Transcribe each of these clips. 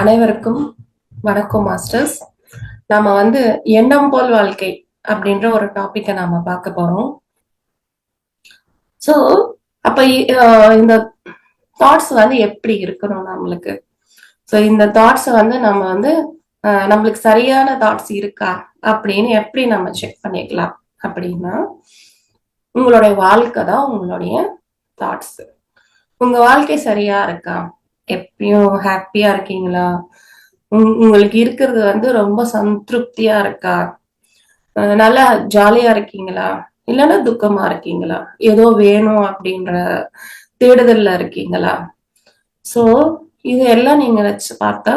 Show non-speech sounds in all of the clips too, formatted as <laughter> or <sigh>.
அனைவருக்கும் வணக்கம் மாஸ்டர்ஸ். நாம வந்து எண்ணம் போல் வாழ்க்கை அப்படின்ற ஒரு டாபிக்கை நாம பார்க்க போறோம். சோ அப்ப இந்த தாட்ஸ் வந்து எப்படி இருக்கணும் நம்மளுக்கு? சோ இந்த தாட்ஸ் வந்து நம்ம வந்து நம்மளுக்கு சரியான தாட்ஸ் இருக்கா அப்படின்னு எப்படி நம்ம செக் பண்ணிக்கலாம் அப்படின்னா உங்களுடைய வாழ்க்கை தான் உங்களுடைய தாட்ஸ் உங்க வாழ்க்கை சரியா இருக்கா? எப்பயும் ஹாப்பியா இருக்கீங்களா? உங்களுக்கு இருக்கிறது வந்து ரொம்ப சந்திருப்தியா இருக்கா? நல்லா ஜாலியா இருக்கீங்களா? இல்லைன்னா துக்கமா இருக்கீங்களா? ஏதோ வேணும் அப்படின்ற தேடுதல்ல இருக்கீங்களா? சோ இது எல்லாம் நீங்க வச்சு பார்த்தா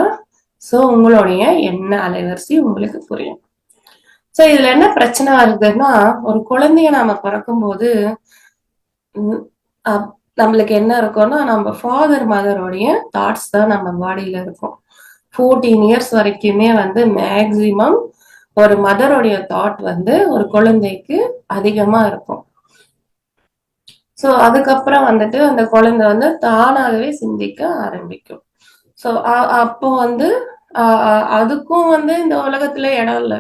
சோ உங்களுடைய என்ன அலைவரிசை உங்களுக்கு புரியும். சோ இதுல என்ன பிரச்சனை வருதுன்னா ஒரு குழந்தைய நாம பிறக்கும்போது போது நம்மளுக்கு என்ன இருக்கும்னா நம்ம ஃபாதர் மதருடைய தாட்ஸ் தான் நம்ம பாடியில இருக்கும். ஃபோர்டீன் இயர்ஸ் வரைக்குமே வந்து மேக்சிமம் ஒரு மதருடைய தாட் வந்து ஒரு குழந்தைக்கு அதிகமா இருக்கும். சோ அதுக்கப்புறம் வந்துட்டு அந்த குழந்தை வந்து தானாகவே சிந்திக்க ஆரம்பிக்கும். சோ அப்போ வந்து அதுக்கும் வந்து இந்த உலகத்துல இடம் இல்லை.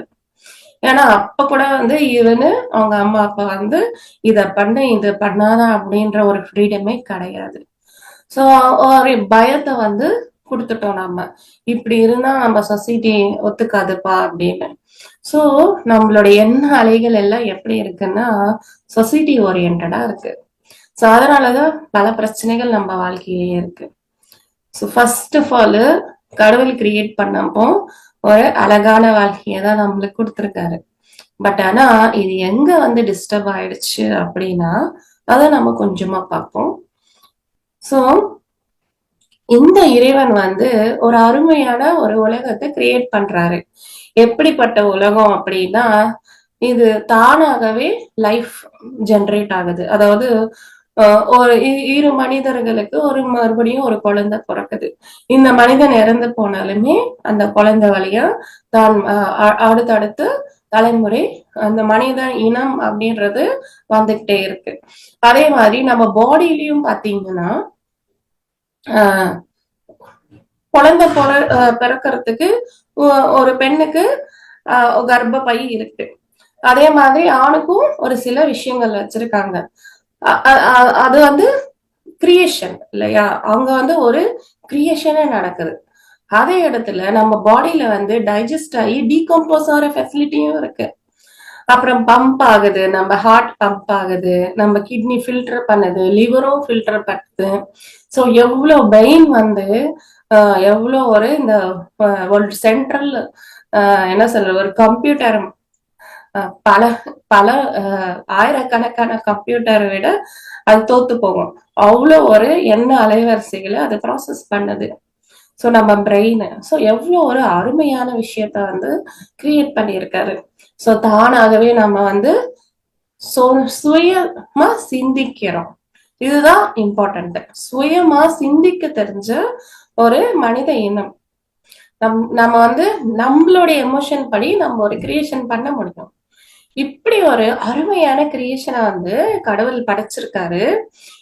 ஏன்னா அப்ப கூட வந்து இவனு அவங்க அம்மா அப்பா வந்து இத பண்ண இது பண்ணாத அப்படின்ற ஒரு ஃப்ரீடமே கிடையாது. சோ ஒரு பயத்தை வந்து கொடுத்துட்டோம் நம்ம. இப்படி இருந்தா நம்ம சொசைட்டி ஒத்துக்காதுப்பா அப்படின்னு. சோ நம்மளோட எண்ண அலைகள் எல்லாம் எப்படி இருக்குன்னா சொசைட்டி ஓரியன்டா இருக்கு. சோ அதனாலதான் பல பிரச்சனைகள் நம்ம வாழ்க்கையிலேயே இருக்கு. ஸோ ஃபர்ஸ்ட் ஆஃப் ஆல் கடவுள் கிரியேட் பண்ணப்போ ஒரு அழகான வாழ்க்கையை தான் நம்மளுக்கு கொடுத்துருக்காரு. பட் ஆனா இது எங்க வந்து டிஸ்டர்ப் ஆயிடுச்சு அப்படின்னா அதை நம்ம கொஞ்சமா பார்ப்போம். சோ இந்த இறைவன் வந்து ஒரு அருமையான ஒரு உலகத்தை கிரியேட் பண்றாரு. எப்படிப்பட்ட உலகம் அப்படின்னா இது தானாகவே லைஃப் ஜென்ரேட் ஆகுது. அதாவது ஒரு இரு மனிதர்களுக்கு ஒரு மறுபடியும் ஒரு குழந்தை பிறக்குது. இந்த மனிதன் இறந்து போனாலுமே அந்த குழந்தை வழியா தான் அடுத்தடுத்து தலைமுறை அந்த மனித இனம் அப்படின்றது வந்துகிட்டே இருக்கு. அதே மாதிரி நம்ம பாடியிலயும் பாத்தீங்கன்னா ஆஹ் குழந்தை பிற ஆஹ் ஒரு பெண்ணுக்கு ஆஹ் கர்ப்பப்பை இருக்கு. அதே மாதிரி ஆணுக்கும் ஒரு சில விஷயங்கள் வச்சிருக்காங்க. அது வந்து கிரியேஷன் இல்லையா? அங்க வந்து ஒரு கிரியேஷனே நடக்குது. அதே இடத்துல நம்ம பாடியில வந்து டைஜஸ்ட் ஆகி டீகம்போஸ் ஆகிற ஃபெசிலிட்டியும் இருக்கு. அப்புறம் பம்ப் ஆகுது நம்ம ஹார்ட் பம்ப் ஆகுது நம்ம கிட்னி ஃபில்டர் பண்ணுது லிவரும் ஃபில்டர் பண்ணுது. ஸோ எவ்வளோ பெயின் வந்து எவ்வளோ ஒரு இந்த ஒரு சென்ட்ரல் என்ன சொல்ற ஒரு கம்ப்யூட்டர் பல பல ஆஹ் ஆயிரக்கணக்கான கம்ப்யூட்டரை விட அது தோத்து போகும். அவ்வளோ ஒரு எண்ண அலைவரிசைகளை அதை ப்ராசஸ் பண்ணுது. ஸோ நம்ம பிரெயின் ஸோ எவ்வளோ ஒரு அருமையான விஷயத்த வந்து கிரியேட் பண்ணியிருக்காரு. ஸோ தானாகவே நம்ம வந்து சோ சுயமா சிந்திக்கிறோம். இதுதான் இம்பார்ட்டன்ட் சுயமா சிந்திக்க தெரிஞ்ச ஒரு மனித இனம் நம் நம்ம வந்து நம்மளுடைய எமோஷன் படி நம்ம ஒரு கிரியேஷன் பண்ண முடியும். இப்படி ஒரு அருமையான கிரியேஷனை வந்து கடவுள் படைச்சிருக்காரு.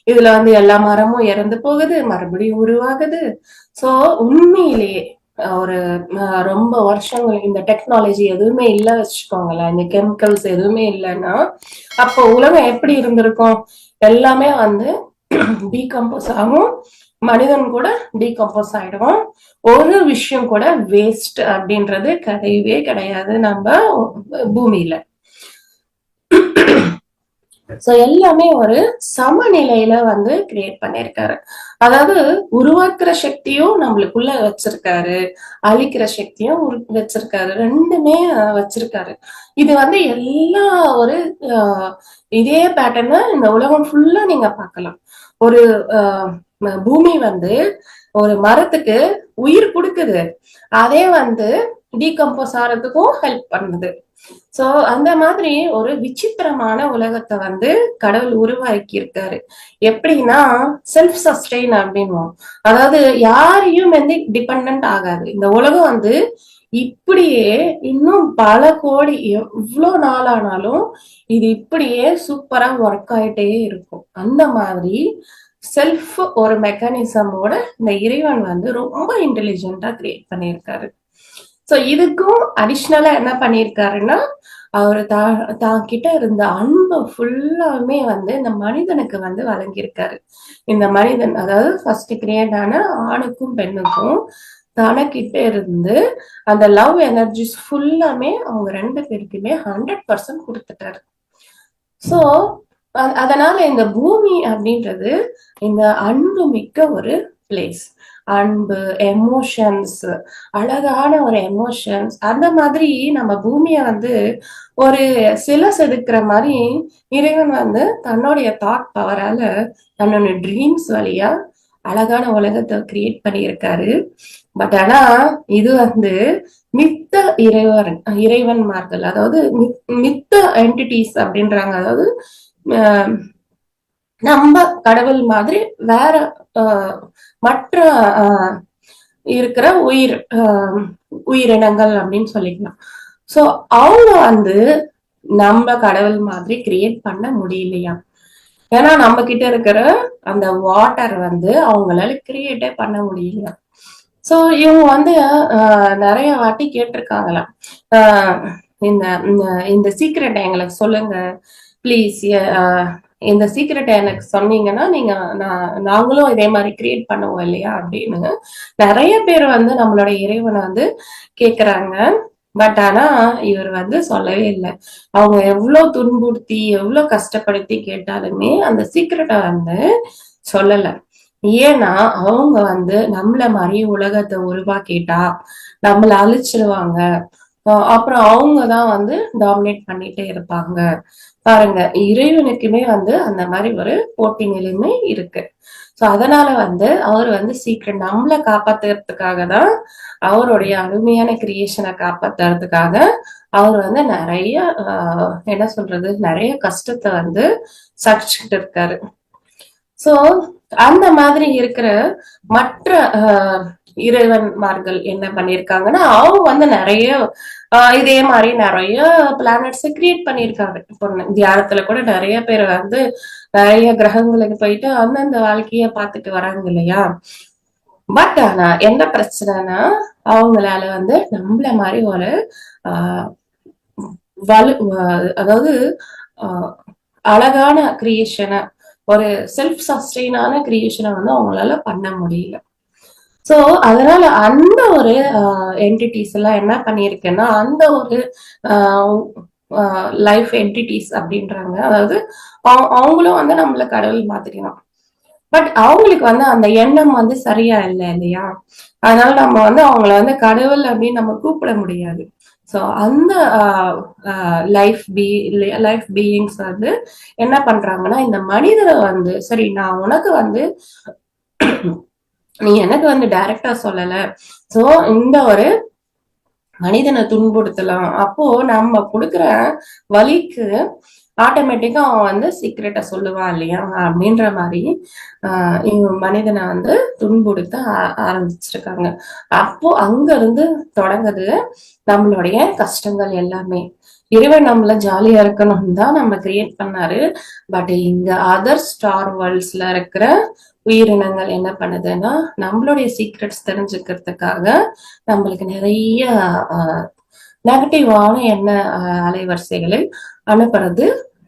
இதுல வந்து எல்லா மரமும் இறந்து போகுது மறுபடியும் உருவாகுது. சோ உண்மையிலேயே ஒரு ரொம்ப வருஷங்கள் இந்த டெக்னாலஜி எதுவுமே இல்லை வச்சுக்கோங்களேன். இந்த கெமிக்கல்ஸ் எதுவுமே இல்லைன்னா அப்போ உலகம் எப்படி இருந்திருக்கும்? எல்லாமே வந்து <clears throat> டீகம்போஸ் ஆகும். மனிதன் கூட டீகம்போஸ் ஆயிடுவோம் ஒரு விஷயம் கூட வேஸ்ட் அப்படின்றது கிடையவே கிடையாது நம்ம பூமியில. சோ எல்லாமே ஒரு சமநிலையில வந்து கிரியேட் பண்ணிருக்காரு அதாவது உருவாக்குற சக்தியும் நம்மளுக்குள்ள வச்சிருக்காரு அழிக்கிற சக்தியும் வச்சிருக்காரு ரெண்டுமே வச்சிருக்காரு. இது வந்து எல்லா ஒரு இதே பேட்டர்ன இந்த உலகம் ஃபுல்லா நீங்க பார்க்கலாம். ஒரு பூமி வந்து ஒரு மரத்துக்கு உயிர் கொடுக்குது. அதே வந்து டீகம்போஸ் ஆறதுக்கும் ஹெல்ப் பண்ணுது. சோ அந்த மாதிரி ஒரு விசித்திரமான உலகத்தை வந்து கடவுள் உருவாக்கி இருக்காரு எப்படின்னா செல்ஃப் சஸ்டெயின் அப்படின்வோம் அதாவது யாரையும் வந்து டிபெண்ட் ஆகாது. இந்த உலகம் வந்து இப்படியே இன்னும் பல கோடி எவ்வளோ நாளானாலும் இது இப்படியே சூப்பரா ஒர்க் ஆயிட்டே இருக்கும். அந்த மாதிரி செல்ஃப் ஒரு மெக்கானிசமோட இந்த இறைவன் வந்து ரொம்ப இன்டெலிஜென்ட்டா கிரியேட் பண்ணியிருக்காரு. ஸோ இதுக்கும் அடிஷ்னலா என்ன பண்ணியிருக்காருன்னா அவர் தா தான் கிட்ட இருந்த அன்பு ஃபுல்லாமே வந்து இந்த மனிதனுக்கு வந்து வழங்கியிருக்காரு. இந்த மனிதன் அதாவது ஃபர்ஸ்ட் கிரியேட் ஆன ஆணுக்கும் பெண்ணுக்கும் தனக்கிட்ட இருந்து அந்த லவ் எனர்ஜிஸ் ஃபுல்லாமே அவங்க ரெண்டு பேருக்குமே ஹண்ட்ரட் பர்சன்ட் கொடுத்துட்டாரு. ஸோ அதனால இந்த பூமி அப்படின்றது இந்த அன்பு மிக்க ஒரு பிளேஸ் அன்பு எமோஷன்ஸ் அழகான ஒரு எமோஷன்ஸ் அந்த மாதிரி நம்ம பூமியை வந்து ஒரு சில செதுக்கிற மாதிரி இறைவன் வந்து தன்னுடைய தாட் பவரால தன்னோட ட்ரீம்ஸ் வழியா அழகான உலகத்தை கிரியேட் பண்ணியிருக்காரு. பட் ஆனா இது வந்து மித்த இறைவன் இறைவன்மார்கள் அதாவது மித்த என்டிட்டிஸ் அப்படின்றாங்க. அதாவது நம்ம கடவுள் மாதிரி வேற மற்ற இருக்கிற உயிர் உயிரினங்கள் அப்படின்னு சொல்லிக்கலாம். சோ அவங்க வந்து நம்ம கடவுள் மாதிரி கிரியேட் பண்ண முடியலையா? ஏன்னா நம்ம கிட்ட இருக்கிற அந்த வாட்டர் வந்து அவங்களால கிரியேட்டே பண்ண முடியலையா? சோ இவங்க வந்து நிறைய வாட்டி கேட்டிருக்காங்களாம். இந்த இந்த சீக்ரெட் எங்களுக்கு சொல்லுங்க. ப்ளீஸ் இந்த சீக்ரெட் எனக்கு சொன்னீங்கன்னா நீங்க நான் நாங்களும் இதே மாதிரி கிரியேட் பண்ணுவோம் இல்லையா அப்படின்னு. நிறைய பேர் வந்து நம்மளோட இறைவனை வந்து கேக்குறாங்க. பட் ஆனா இவர் வந்து சொல்லவே இல்லை. அவங்க எவ்வளவு துன்புறுத்தி எவ்வளவு கஷ்டப்படுத்தி கேட்டாலுமே அந்த சீக்கிரட்டை வந்து சொல்லல. ஏன்னா அவங்க வந்து நம்மள மாதிரி உலகத்தை உருவாக்கிட்டா நம்மள அழிச்சிருவாங்க. அப்புறம் அவங்க தான் வந்து டாமினேட் பண்ணிட்டே இருப்பாங்க. பாருங்க இறைவனுக்குமே வந்து அந்த மாதிரி ஒரு போட்டி நிலைமை இருக்கு. சோ அதனால வந்து அவர் வந்து சீக்கிரம் நம்மளை காப்பாத்துறதுக்காக தான் அவருடைய அருமையான கிரியேஷனை காப்பாத்துறதுக்காக அவர் வந்து நிறைய என்ன சொல்றது நிறைய கஷ்டத்தை வந்து சகிச்சுக்கிட்டு இருக்காரு. சோ அந்த மாதிரி இருக்கிற மற்ற இறைவன்மார்கள் என்ன பண்ணிருக்காங்கன்னா அவங்க வந்து நிறைய இதே மாதிரி நிறைய பிளானட்ஸ் கிரியேட் பண்ணிருக்காங்க இப்போ தியானத்துல கூட நிறைய பேர் வந்து நிறைய கிரகங்களுக்கு போயிட்டு அந்தந்த வாழ்க்கைய பார்த்துட்டு வராங்க இல்லையா? பட் ஆனா என்ன பிரச்சனைனா அவங்களால வந்து நம்மள மாதிரி ஒரு ஆஹ் வலு அதாவது அழகான கிரியேஷனை ஒரு செல்ஃப் சஸ்டெயினான கிரியேஷனை வந்து அவங்களால பண்ண முடியல. சோ அதனால அந்த ஒரு என்டிட்டிஸ் எல்லாம் என்ன பண்ணிருக்கேன்னா அந்த ஒரு லைஃப் என்டிட்டிஸ் அப்படின்றாங்க. அதாவது அவங்களும் வந்து நம்மள கடவுள் மாதிரி தான் பட் அவங்களுக்கு வந்து அந்த எண்ணம் வந்து சரியா இல்லை இல்லையா? அதனால நம்ம வந்து அவங்கள வந்து கடவுள் அப்படின்னு நம்ம கூப்பிட முடியாது. ஸோ அந்த லைஃப் பீ லைஃப் பீயிங்ஸ் வந்து என்ன பண்றாங்கன்னா இந்த மனிதரை வந்து சரி நான் உனக்கு வந்து நீ எனக்கு வந்து டைரக்டா சொல்லல. சோ இந்த ஒரு மனிதனை துன்புறுத்தலாம். அப்போ நம்ம கொடுக்குற வழிக்கு ஆட்டோமேட்டிக்காக அவன் வந்து சீக்ரெட்டை சொல்லுவான் இல்லையா? அப்படின்ற மாதிரி இவங்க மனிதனை வந்து துன்புறுத்த ஆரம்பிச்சிருக்காங்க. அப்போ அங்க இருந்து தொடங்குது நம்மளுடைய கஷ்டங்கள் எல்லாமே. இறைவன் நம்மள ஜாலியா இருக்கணும் தான் நம்ம கிரியேட் பண்ணாரு. பட் இங்க அதர் ஸ்டார் வேர்ல்ட்ஸ்ல இருக்கிற உயிரினங்கள் என்ன பண்ணுதுன்னா நம்மளுடைய சீக்ரெட்ஸ் தெரிஞ்சுக்கிறதுக்காக நம்மளுக்கு நிறைய நெகட்டிவான என்ன அலைவரிசைகளை அனுப்புறது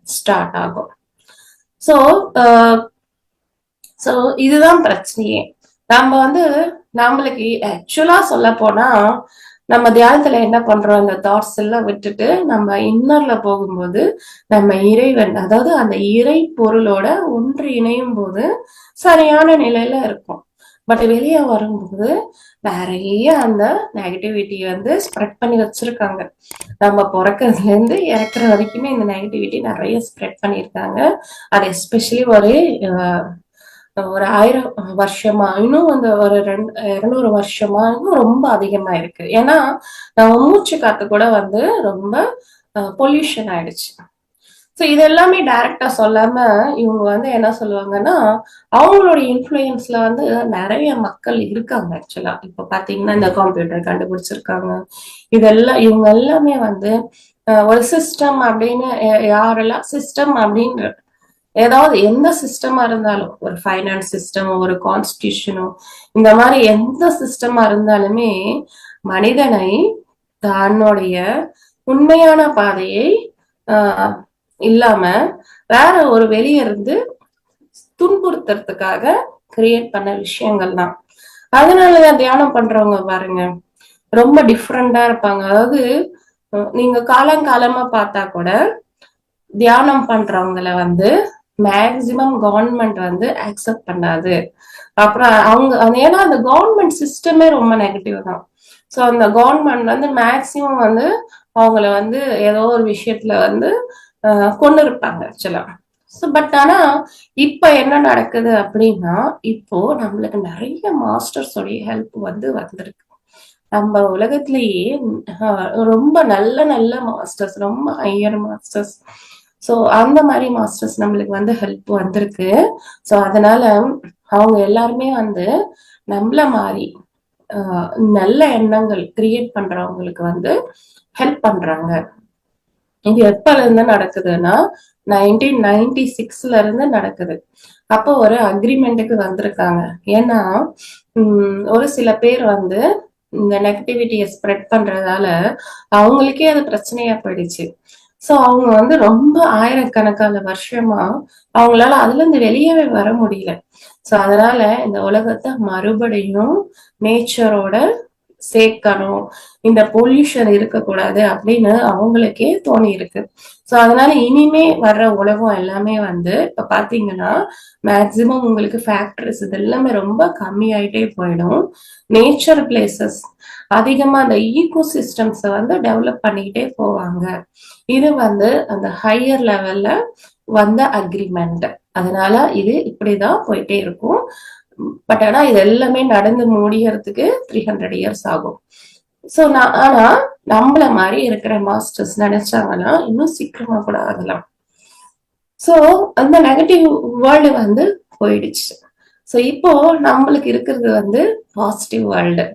ஸ்டார்ட் ஆகும். ஸோ ஸோ uh, இதுதான் பிரச்சனையே. நம்ம வந்து நம்மளுக்கு ஆக்சுவலா சொல்ல போனா நம்ம தியானத்துல என்ன பண்றோம்? இந்த தாட்ஸ் எல்லாம் விட்டுட்டு நம்ம இன்னர்ல போகும்போது நம்ம இறைவன் அதாவது அந்த இறை பொருளோட ஒன்று இணையும் போது சரியான நிலையில இருக்கும். பட் வெளியே வரும்போது நிறைய அந்த நெகட்டிவிட்டி வந்து ஸ்ப்ரெட் பண்ணி வச்சிருக்காங்க. நம்ம பிறக்கிறதுலேருந்து இறக்குற வரைக்குமே இந்த நெகட்டிவிட்டி நிறைய ஸ்ப்ரெட் பண்ணியிருக்காங்க. அது எஸ்பெஷலி ஒரு ஒரு ஆயிரம் வருஷமா இன்னும் அந்த ஒரு ரெண்டு இருநூறு வருஷமா இன்னும் ரொம்ப அதிகமா இருக்கு. ஏன்னா நம்ம மூச்சு காத்து கூட வந்து ரொம்ப பொல்யூஷன் ஆயிடுச்சு. ஸோ இது எல்லாமே டைரக்டா சொல்லாம இவங்க வந்து என்ன சொல்லுவாங்கன்னா அவங்களோட இன்ஃப்ளூயன்ஸ்ல வந்து நிறைய மக்கள் இருக்காங்க ஆக்சுவலா இப்ப பாத்தீங்கன்னா இந்த கம்ப்யூட்டர் கண்டுபிடிச்சிருக்காங்க. இதெல்லாம் இவங்க எல்லாமே வந்து ஒரு சிஸ்டம் அப்படின்னு யாரெல்லாம் சிஸ்டம் அப்படின்ற ஏதாவது எந்த சிஸ்டமா இருந்தாலும் ஒரு ஃபைனான்ஸ் சிஸ்டமோ ஒரு கான்ஸ்டியூஷனோ இந்த மாதிரி எந்த சிஸ்டமா இருந்தாலுமே மனிதனை தன்னுடைய உண்மையான பாதையை ஆஹ் இல்லாம வேற ஒரு வெளியே இருந்து துன்புறுத்துறதுக்காக கிரியேட் பண்ண விஷயங்கள் தான். அதனாலதான் தியானம் பண்றவங்க பாருங்க ரொம்ப டிஃப்ரெண்டா இருப்பாங்க. அதாவது நீங்க காலங்காலமா பார்த்தா கூட தியானம் பண்றவங்கள வந்து மேக்சிமம் கவர்மெண்ட் வந்து அக்செப்ட் பண்ணாது. அப்புறம் அவங்க ஏன்னா அந்த கவர்மெண்ட் சிஸ்டமே ரொம்ப நெகட்டிவ் தான். ஸோ அந்த கவர்மெண்ட் வந்து மேக்சிமம் வந்து அவங்கள வந்து ஏதோ ஒரு விஷயத்துல வந்து கொண்டு இருப்பாங்க ஆக்சுவலா ஸோ பட் ஆனா இப்ப என்ன நடக்குது அப்படின்னா இப்போ நம்மளுக்கு நிறைய மாஸ்டர்ஸோடைய ஹெல்ப் வந்து வந்திருக்கு. நம்ம உலகத்திலேயே ரொம்ப நல்ல நல்ல மாஸ்டர்ஸ் ரொம்ப ஹையர் மாஸ்டர்ஸ் ஸோ அந்த மாதிரி மாஸ்டர்ஸ் நம்மளுக்கு வந்து ஹெல்ப் வந்திருக்கு. ஸோ அதனால அவங்க எல்லாருமே வந்து நம்மள மாதிரி நல்ல எண்ணங்கள் கிரியேட் பண்றவங்களுக்கு வந்து ஹெல்ப் பண்றாங்க. இது எப்பல இருந்து நடக்குதுன்னா நைன்டீன் நைன்டி சிக்ஸ்ல இருந்து நடக்குது. அப்போ ஒரு அக்ரிமெண்ட்டுக்கு வந்திருக்காங்க. ஏன்னா ஒரு சில பேர் வந்து இந்த நெகட்டிவிட்டியை ஸ்ப்ரெட் பண்றதால அவங்களுக்கே அது பிரச்சனையா போயிடுச்சு. சோ அவங்க வந்து ரொம்ப ஆயிரக்கணக்கான வருஷமா அவங்களால அதுல இருந்து வெளியவே வர முடியல. சோ அதனால இந்த உலகத்தை மறுபடியும் நேச்சரோட சேர்க்கணும். இந்த பொல்யூஷன் இருக்கக்கூடாது அப்படின்னு அவங்களுக்கே தோணி இருக்கு ஸோ அதனால இனிமே வர்ற உலகம் எல்லாமே வந்து இப்போ பாத்தீங்கன்னா மேக்சிமம் உங்களுக்கு ஃபேக்டரிஸ் இது எல்லாமே ரொம்ப கம்மி ஆயிட்டே போயிடும். நேச்சர் பிளேசஸ் அதிகமா அந்த ஈகோ சிஸ்டம்ஸை வந்து டெவலப் பண்ணிக்கிட்டே போவாங்க. இது வந்து அந்த ஹையர் லெவல்ல வந்த அக்ரிமெண்ட் அதனால இது இப்படிதான் போயிட்டே இருக்கும். பட் ஆனா இது எல்லாமே நடந்து முடிகிறதுக்கு த்ரீ ஹண்ட்ரட் இயர்ஸ் ஆகும். சோ நான் ஆனா நம்மள மாதிரி இருக்கிற மாஸ்டர்ஸ் நினைச்சாங்கன்னா இன்னும் சீக்கிரமா கூட ஆகலாம். சோ அந்த நெகட்டிவ் வேர்ல்டு வந்து போயிடுச்சு. சோ இப்போ நம்மளுக்கு இருக்கிறது வந்து பாசிட்டிவ் வேர்ல்டு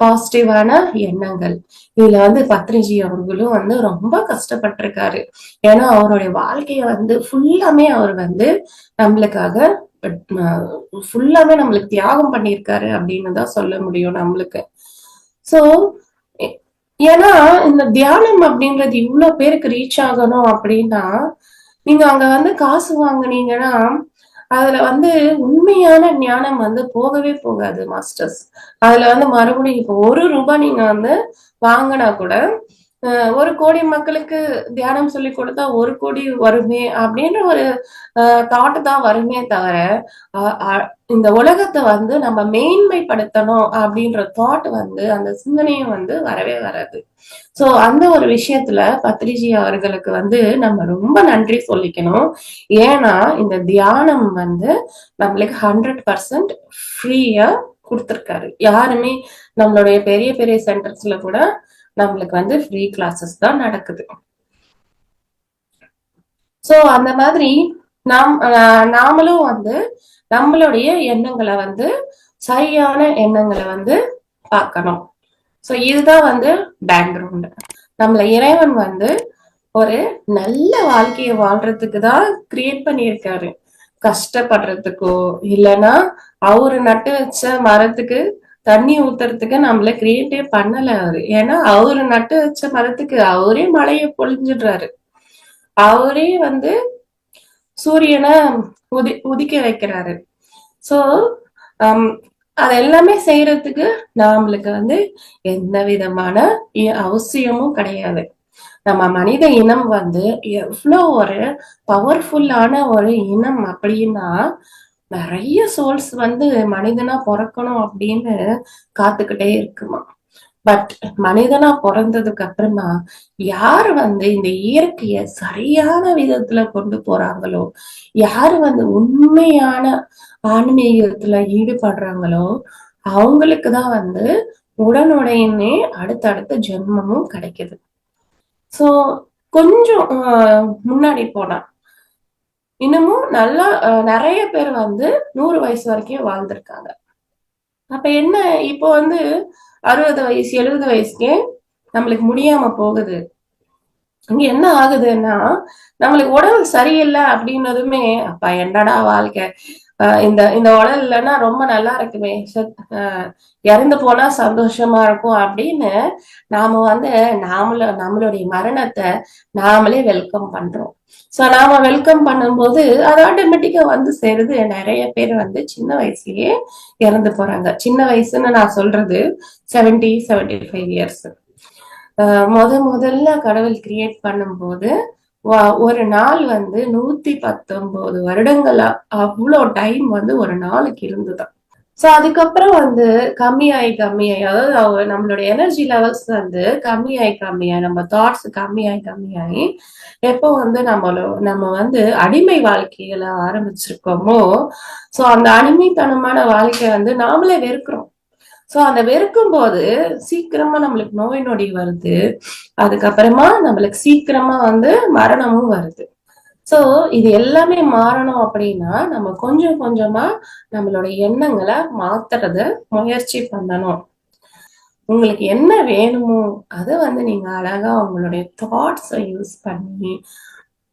பாசிட்டிவான எண்ணங்கள். இதுல வந்து பத்ரிஜி அவர்களும் வந்து ரொம்ப கஷ்டப்பட்டிருக்காரு. ஏன்னா அவருடைய வாழ்க்கைய வந்து ஃபுல்லாமே அவர் வந்து நம்மளுக்காக ஃபுல்லாவே நம்மளுக்கு தியாகம் பண்ணியிருக்காரு அப்படின்னு தான் சொல்ல முடியும் நம்மளுக்கு. சோ ஏன்னா இந்த தியானம் அப்படின்றது இவ்வளவு பேருக்கு ரீச் ஆகணும் அப்படின்னா நீங்க அங்க வந்து காசு வாங்குனீங்கன்னா அதுல வந்து உண்மையான ஞானம் வந்து போகவே போகாது மாஸ்டர்ஸ் அதுல வந்து மறுபடியும் இப்போ ஒரு ரூபாய் நீங்க வந்து வாங்கினா கூட ஒரு கோடி மக்களுக்கு தியானம் சொல்லி கொடுத்தா ஒரு கோடி வருமே அப்படின்ற ஒரு தாட் தான் வருமே தவிர இந்த உலகத்தை வந்து நம்ம மேன்மைப்படுத்தணும் அப்படின்ற தாட் வந்து அந்த சிந்தனையும் வந்து வரவே வராது. சோ அந்த ஒரு விஷயத்துல பத்ரிஜி அவர்களுக்கு வந்து நம்ம ரொம்ப நன்றி சொல்லிக்கணும். ஏன்னா இந்த தியானம் வந்து நம்மளுக்கு ஹண்ட்ரட் பர்சன்ட் ஃப்ரீயா கொடுத்துருக்காரு. யாருமே நம்மளுடைய பெரிய பெரிய சென்டர்ஸ்ல கூட நம்மளுக்கு வந்து ஃப்ரீ கிளாஸஸ் தான் நடக்குது. சோ அந்த மாதிரி நாம் நாமளும் வந்து நம்மளுடைய எண்ணங்களை வந்து சரியான எண்ணங்களை வந்து பார்க்கணும். சோ இதுதான் வந்து பேக்ரவுண்ட் நம்மள இறைவன் வந்து ஒரு நல்ல வாழ்க்கையை வாழ்றதுக்கு தான் கிரியேட் பண்ணியிருக்காரு. கஷ்டப்படுறதுக்கோ இல்லைன்னா அவரு நட்டு வச்ச மரத்துக்கு தண்ணி ஊத்துறதுக்கு நம்மள கிரியேட்டே பண்ணல அவரு. ஏன்னா அவரு நட்டு வச்ச மரத்துக்கு அவரே மழையை பொழிஞ்சிடுறாரு. அவரே வந்து சூரியனை உதி உதிக்க வைக்கிறாரு. சோ அது எல்லாமே செய்யறதுக்கு நம்மளுக்கு வந்து எந்த விதமான அவசியமும் கிடையாது. நம்ம மனித இனம் வந்து எவ்வளோ ஒரு பவர்ஃபுல்லான ஒரு இனம் அப்படின்னா நிறைய சோல்ஸ் வந்து மனிதனா பிறக்கணும் அப்படின்னு காத்துக்கிட்டே இருக்குமா? பட் மனிதனா பிறந்ததுக்கு அப்புறமா யாரு வந்து இந்த இயற்கைய சரியான விதத்துல கொண்டு போறாங்களோ யாரு வந்து உண்மையான ஆன்மீகத்துல ஈடுபடுறாங்களோ அவங்களுக்கு தான் வந்து உடனுடையனே அடுத்தடுத்த ஜென்மமும் கிடைக்குது. சோ கொஞ்சம் முன்னாடி போனா இன்னமும் நல்லா நிறைய பேர் வந்து நூறு வயசு வரைக்கும் வாழ்ந்திருக்காங்க. அப்ப என்ன இப்போ வந்து அறுபது வயசு எழுபது வயசுக்கே நம்மளுக்கு முடியாம போகுது. இங்க என்ன ஆகுதுன்னா நம்மளுக்கு உடல் சரியில்லை அப்படின்னதுமே அப்பா என்னடா வாழ்க்கை? இந்த இந்த உடல் இல்லைன்னா ரொம்ப நல்லா இருக்குமே. ஆஹ் இறந்து போனா சந்தோஷமா இருக்கும் அப்படின்னு நாம வந்து நாமள நம்மளுடைய மரணத்தை நாமளே வெல்கம் பண்றோம். சோ நாம வெல்கம் பண்ணும்போது அது ஆட்டோமேட்டிக்கா வந்து சேருது. நிறைய பேர் வந்து சின்ன வயசுலயே இறந்து போறாங்க. சின்ன வயசுன்னு நான் சொல்றது 70 75 ஃபைவ் இயர்ஸ் முத முதல்ல கடவுள் கிரியேட் பண்ணும்போது ஒரு நாள் வந்து நூத்தி பத்தொன்பது வருடங்களா அவ்வளோ டைம் வந்து ஒரு நாளுக்கு இருந்துதான். ஸோ அதுக்கப்புறம் வந்து கம்மியாயி கம்மியாயி அதாவது நம்மளுடைய எனர்ஜி லெவல்ஸ் வந்து கம்மியாயி கம்மியாயி நம்ம தாட்ஸ் கம்மியாயி கம்மியாயி எப்போ வந்து நம்மளோ நம்ம வந்து அடிமை வாழ்க்கையில ஆரம்பிச்சிருக்கோமோ ஸோ அந்த அடிமைத்தனமான வாழ்க்கையை வந்து நாமளே வெறுக்கிறோம். சோ அந்த வெறுக்கும் போது சீக்கிரமா நம்மளுக்கு நோய் நொடி வருது. அதுக்கப்புறமா நம்மளுக்கு சீக்கிரமா வந்து மரணமும் வருது. சோ இது எல்லாமே மாறணும் அப்படின்னா நம்ம கொஞ்சம் கொஞ்சமா நம்மளோட எண்ணங்களை மாத்துறத முயற்சி பண்ணணும். உங்களுக்கு என்ன வேணுமோ அதை வந்து நீங்க அழகா உங்களுடைய தாட்ஸை யூஸ் பண்ணி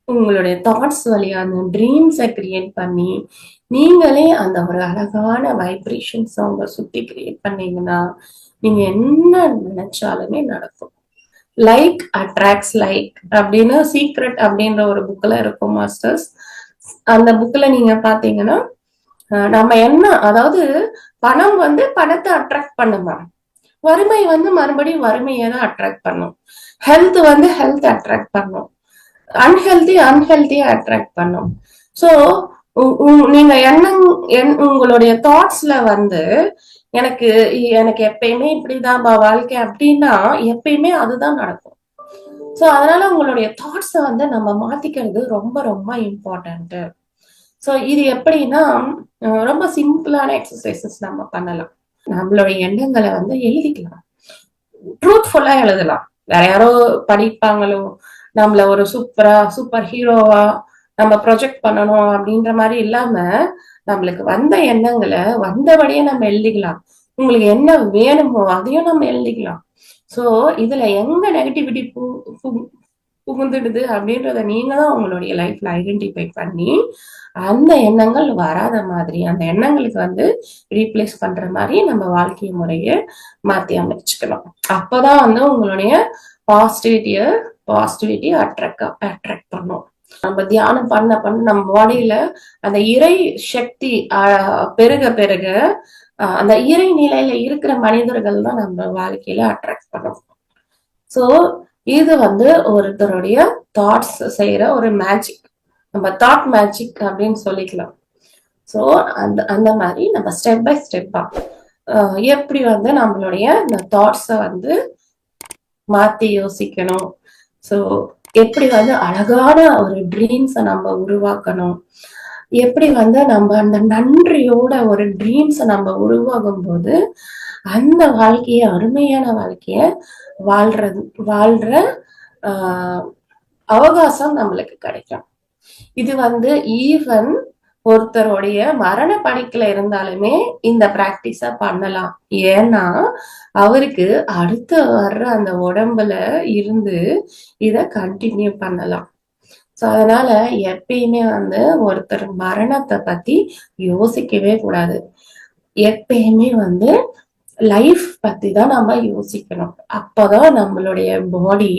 உங்களுடைய தாட்ஸ் வழியா அந்த ட்ரீம்ஸை கிரியேட் பண்ணி நீங்களே அந்த ஒரு அழகான வைப்ரேஷன்ஸை உங்க சுற்றி கிரியேட் பண்ணீங்கன்னா நீங்க என்ன நினைச்சாலுமே நடக்கும். லைக் அட்ராக்ட்ஸ் லைக் அப்படின்னு சீக்ரெட் அப்படின்ற ஒரு புக்கில் இருக்கும் மாஸ்டர்ஸ் அந்த புக்கில் நீங்க பார்த்தீங்கன்னா நம்ம என்ன அதாவது பணம் வந்து பணத்தை அட்ராக்ட் பண்ணுமா? வறுமை வந்து மறுபடியும் வறுமையை தான் அட்ராக்ட் பண்ணும். ஹெல்த் வந்து ஹெல்த் அட்ராக்ட் பண்ணும். அன்ஹெல்தி அன்ஹெல்தியை அட்ராக்ட் பண்ணும். ஸோ நீங்க எண்ணங் உங்களுடைய தாட்ஸ்ல வந்து எனக்கு எனக்கு எப்பயுமே இப்படிதான் பா வாழ்க்கை அப்படின்னா எப்பயுமே அதுதான் நடக்கும். ஸோ அதனால உங்களுடைய தாட்ஸை வந்து நம்ம மாத்திக்கிறது ரொம்ப ரொம்ப இம்பார்ட்டன்ட் ஸோ இது எப்படின்னா ரொம்ப சிம்பிளான எக்ஸசைசஸ் நம்ம பண்ணலாம். நம்மளுடைய எண்ணங்களை வந்து எழுதிக்கலாம். ட்ரூத்ஃபுல்லா எழுதலாம். வேற யாரோ படிப்பாங்களோ நம்மள ஒரு சூப்பரா சூப்பர் ஹீரோவா நம்ம ப்ரொஜெக்ட் பண்ணணும் அப்படின்ற மாதிரி இல்லாம நம்மளுக்கு வந்த எண்ணங்களை வந்தபடியே நம்ம எழுதிக்கலாம். உங்களுக்கு என்ன வேணுமோ அதையும் நம்ம எழுதிக்கலாம். சோ இதுல எங்க நெகட்டிவிட்டி புகுந்துடுது அப்படின்றத நீங்க தான் உங்களுடைய லைஃப்ல ஐடென்டிஃபை பண்ணி அந்த எண்ணங்கள் வராத மாதிரி அந்த எண்ணங்களுக்கு வந்து ரீப்ளேஸ் பண்ற மாதிரி நம்ம வாழ்க்கை முறையை மாத்தி அமைச்சுக்கணும் அப்பதான் வந்து உங்களுடைய பாசிட்டிவிட்டிய பாசிட்டிவிட்டி அட்ராக்ட் அட்ராக்ட் பண்ணும். நம்ம தியானம் பண்ண பண்ண நம்ம பாடியில அந்த இறை சக்தி பெருக பெருக அந்த இறை நிலையில இருக்கிற மனிதர்கள் தான் நம்ம வாழ்க்கையில அட்ராக்ட் பண்ணும். சோ இது வந்து ஒருத்தருடைய தாட்ஸ் செய்யற ஒரு மேஜிக் நம்ம தாட் மேஜிக் அப்படின்னு சொல்லிக்கலாம். சோ அந்த அந்த மாதிரி நம்ம ஸ்டெப் பை ஸ்டெப்பா எப்படி வந்து நம்மளுடைய இந்த தாட்ஸை வந்து மாத்தி யோசிக்கணும். ஸோ எப்படி வந்து அழகான ஒரு ட்ரீம்ஸை நம்ம உருவாக்கணும். எப்படி வந்து நம்ம அந்த நன்றியோட ஒரு ட்ரீம்ஸை நம்ம உருவாகும் போது அந்த வாழ்க்கைய அருமையான வாழ்க்கைய வாழ்றது வாழ்ற ஆஹ் அவகாசம் நம்மளுக்கு கிடைக்கும். இது வந்து ஈவன் ஒருத்தருடைய மரண பணிக்குல இருந்தாலுமே இந்த பிராக்டிஸ பண்ணலாம். ஏன்னா அவருக்கு அடுத்து வர்ற அந்த உடம்புல இருந்து இத கண்டினியூ பண்ணலாம். சோ அதனால எப்பயுமே வந்து ஒருத்தர் மரணத்தை பத்தி யோசிக்கவே கூடாது. எப்பயுமே வந்து லைஃப் பத்தி தான் நம்ம யோசிக்கணும். அப்பதான் நம்மளுடைய பாடி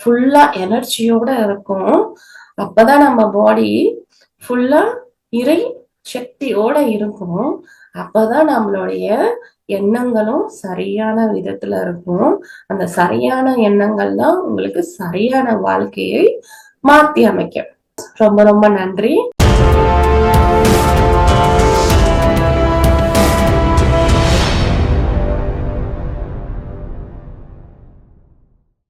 ஃபுல்லா எனர்ஜியோட இருக்கும். அப்பதான் நம்ம பாடி ஃபுல்லா இறை சக்தியோட இருக்கும். அப்பதான் நம்மளுடைய எண்ணங்களும் சரியான விதத்துல இருக்கும். அந்த சரியான எண்ணங்கள் தான் உங்களுக்கு சரியான வாழ்க்கையை மாத்தி அமைக்கும். ரொம்ப ரொம்ப நன்றி.